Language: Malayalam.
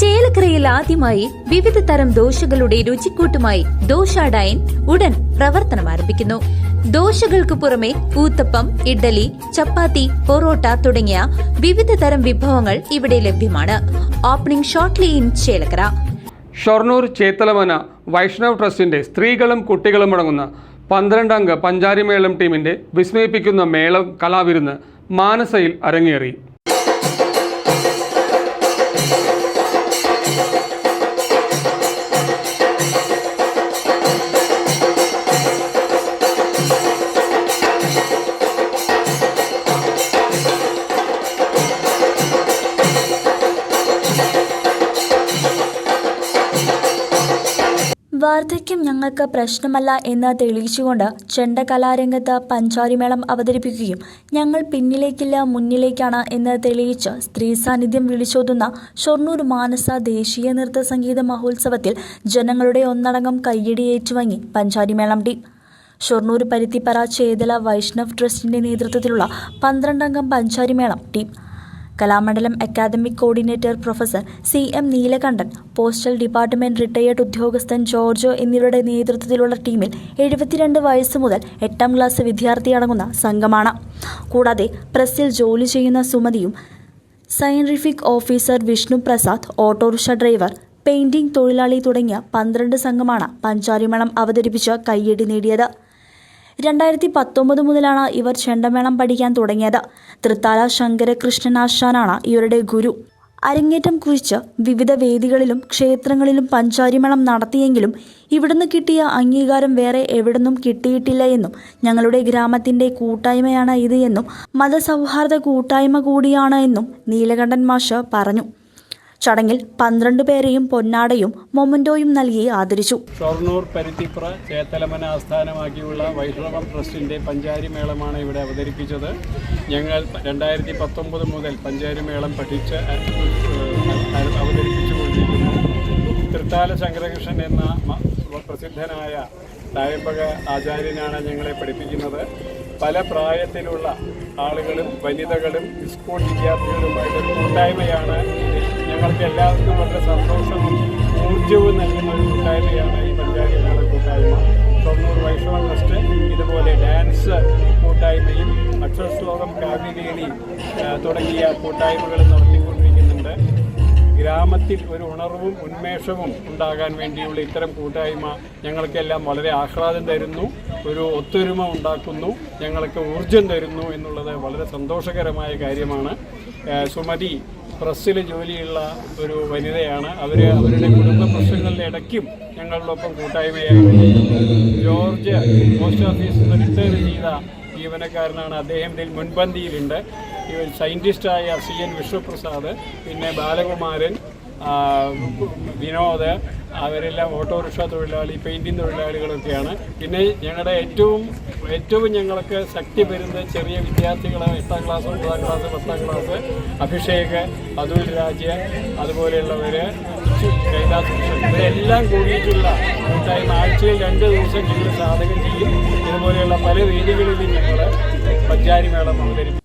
ചേലക്കരയിൽ ആദ്യമായി വിവിധ തരം ദോശകളുടെ രുചിക്കൂട്ടുമായി ദോശ ഡൈൻ ഉടൻ പ്രവർത്തനം ആരംഭിക്കുന്നു. ദോശകൾക്ക് പുറമെ ഊത്തപ്പം ഇഡ്ഡലി ചപ്പാത്തി പൊറോട്ട തുടങ്ങിയ വിവിധ തരം വിഭവങ്ങൾ ഇവിടെ ലഭ്യമാണ്. Opening shortly in Chelakkara. Shoranur Chethalamana Vaishnav ട്രസ്റ്റിന്റെ സ്ത്രീകളും കുട്ടികളും അടങ്ങുന്ന പന്ത്രണ്ടംഗ പഞ്ചാരിമേളം ടീമിന്റെ വിസ്മയിപ്പിക്കുന്ന മേളം കലാവിരുന്ന് മാനസയിൽ അരങ്ങേറി. വാർദ്ധക്യം ഞങ്ങൾക്ക് പ്രശ്നമല്ല എന്ന് തെളിയിച്ചുകൊണ്ട് ചെണ്ട കലാരംഗത്ത് പഞ്ചാരിമേളം അവതരിപ്പിക്കുകയും ഞങ്ങൾ പിന്നിലേക്കില്ല മുന്നിലേക്കാണ് എന്ന് തെളിയിച്ച് സ്ത്രീ സാന്നിധ്യം വിളിച്ചോതുന്ന ഷൊർണൂർ മാനസ ദേശീയ നൃത്ത സംഗീത മഹോത്സവത്തിൽ ജനങ്ങളുടെ ഒന്നടങ്കം കയ്യടി ഏറ്റുവാങ്ങി പഞ്ചാരിമേളം ടീം. ഷൊർണൂർ പരുത്തിപ്പറ ചേതല വൈഷ്ണവ് ട്രസ്റ്റിന്റെ നേതൃത്വത്തിലുള്ള പന്ത്രണ്ടംഗം പഞ്ചാരിമേളം team. Kalamandalam academic coordinator professor C M Neelakantan postal department retired ഉദ്യോഗസ്ഥൻ ജോർജോ എന്നിവരുടെ നേതൃത്വത്തിലുള്ള ടീമിൽ എഴുപത്തിരണ്ട് വയസ്സ് മുതൽ എട്ടാം ക്ലാസ് വിദ്യാർത്ഥിയടങ്ങുന്ന സംഘമാണ്. കൂടാതെ പ്രസിൽ ജോലി ചെയ്യുന്ന സുമതിയും scientific officer Vishnu Prasad autorickshaw driver painting തൊഴിലാളി തുടങ്ങിയ പന്ത്രണ്ട് സംഘമാണ് പഞ്ചാരിമണം അവതരിപ്പിച്ച് കയ്യടി നേടിയത്. രണ്ടായിരത്തി പത്തൊമ്പത് മുതലാണ് ഇവർ ചെണ്ടമേളം പഠിക്കാൻ തുടങ്ങിയത്. തൃത്താല ശങ്കരകൃഷ്ണനാശാനാണ് ഇവരുടെ ഗുരു. അരങ്ങേറ്റം കുറിച്ച് വിവിധ വേദികളിലും ക്ഷേത്രങ്ങളിലും പഞ്ചാരിമേളം നടത്തിയെങ്കിലും ഇവിടുന്ന് കിട്ടിയ അംഗീകാരം വേറെ എവിടുന്നും കിട്ടിയിട്ടില്ല എന്നും ഞങ്ങളുടെ ഗ്രാമത്തിന്റെ കൂട്ടായ്മയാണ് ഇത് എന്നും മതസൗഹാർദ്ദ കൂട്ടായ്മ കൂടിയാണ് എന്നും നീലകണ്ഠൻ മാഷ് പറഞ്ഞു. ചടങ്ങിൽ പന്ത്രണ്ട് പേരെയും പൊന്നാടയും മൊമന്റോയും നൽകി ആദരിച്ചു. ഷൊർണൂർ പരുത്തിപ്പുറ ചേത്തലമന ആസ്ഥാനമാക്കിയുള്ള വൈഷ്ണവം ട്രസ്റ്റിന്റെ പഞ്ചാരി മേളമാണ് ഇവിടെ അവതരിപ്പിച്ചത്. ഞങ്ങൾ രണ്ടായിരത്തി പത്തൊമ്പത് മുതൽ പഞ്ചാരി മേളം പഠിച്ച് അവതരിപ്പിച്ചുകൊണ്ടിരിക്കുന്നു. തൃത്താല ശങ്കരകൃഷ്ണൻ എന്ന പ്രസിദ്ധനായ തായമ്പക ആചാര്യനാണ് ഞങ്ങളെ പഠിപ്പിക്കുന്നത്. പല പ്രായത്തിലുള്ള ആളുകളും വനിതകളും സ്കൂൾ വിദ്യാർത്ഥികളുമായിട്ട് കൂട്ടായ്മയാണ് ഞങ്ങൾക്ക് എല്ലാവർക്കും വളരെ സന്തോഷവും ഊർജവും നൽകുന്ന ഒരു കൂട്ടായ്മയാണ് ഈ പഞ്ചാബി മേള കൂട്ടായ്മ. തൊണ്ണൂറ് വൈഷ്ണവ ട്രസ്റ്റ് ഇതുപോലെ ഡാൻസ് കൂട്ടായ്മയും അക്ഷരശ്ലോകം കാവ്യകേളി തുടങ്ങിയ കൂട്ടായ്മകൾ നടത്തിക്കൊണ്ടിരിക്കുന്നുണ്ട് ഗ്രാമത്തിൽ ഒരു ഉണർവും ഉന്മേഷവും ഉണ്ടാകാൻ വേണ്ടിയുള്ള ഇത്തരം കൂട്ടായ്മ ഞങ്ങൾക്കെല്ലാം വളരെ ആഹ്ലാദം തരുന്നു ഒരു ഒത്തൊരുമ ഉണ്ടാക്കുന്നു ഞങ്ങൾക്ക് ഊർജം തരുന്നു എന്നുള്ളത് വളരെ സന്തോഷകരമായ കാര്യമാണ്. സുമതി പ്രസ്സിൽ ജോലിയുള്ള ഒരു വനിതയാണ്. അവർ അവരുടെ കുടുംബ പ്രശ്നങ്ങളുടെ ഇടയ്ക്കും ഞങ്ങളോടൊപ്പം കൂട്ടായ്മയായി ജോർജ് പോസ്റ്റ് ഓഫീസിൽ റിട്ടയർ ചെയ്ത ജീവനക്കാരനാണ് അദ്ദേഹം. ഇതിൽ മുൻപന്തിയിലുണ്ട്. ഇവർ സയന്റിസ്റ്റായ സി എൻ വിഷ്ണുപ്രസാദ് പിന്നെ ബാലകുമാരൻ വിനോദ് അവരെല്ലാം ഓട്ടോറിക്ഷ തൊഴിലാളി പെയിന്റിങ് തൊഴിലാളികളൊക്കെയാണ്. പിന്നെ ഞങ്ങളുടെ ഏറ്റവും ഏറ്റവും ഞങ്ങൾക്ക് ശക്തി വരുന്നത് ചെറിയ വിദ്യാർത്ഥികൾ എട്ടാം ക്ലാസ് ഒമ്പതാം ക്ലാസ് പത്താം ക്ലാസ് അഭിഷേക് അതുൽ രാജ് അതുപോലെയുള്ളവർ കൈലാസ് ഇവരെല്ലാം കൂടിയിട്ടുള്ള കൂട്ടായ്മ ആഴ്ചയിൽ രണ്ട് ദിവസം ഞങ്ങൾ സാധകം ചെയ്യും. ഇതുപോലെയുള്ള പല വേദികളിലും ഞങ്ങൾ പഞ്ചാരി മേളം അവതരിപ്പിക്കും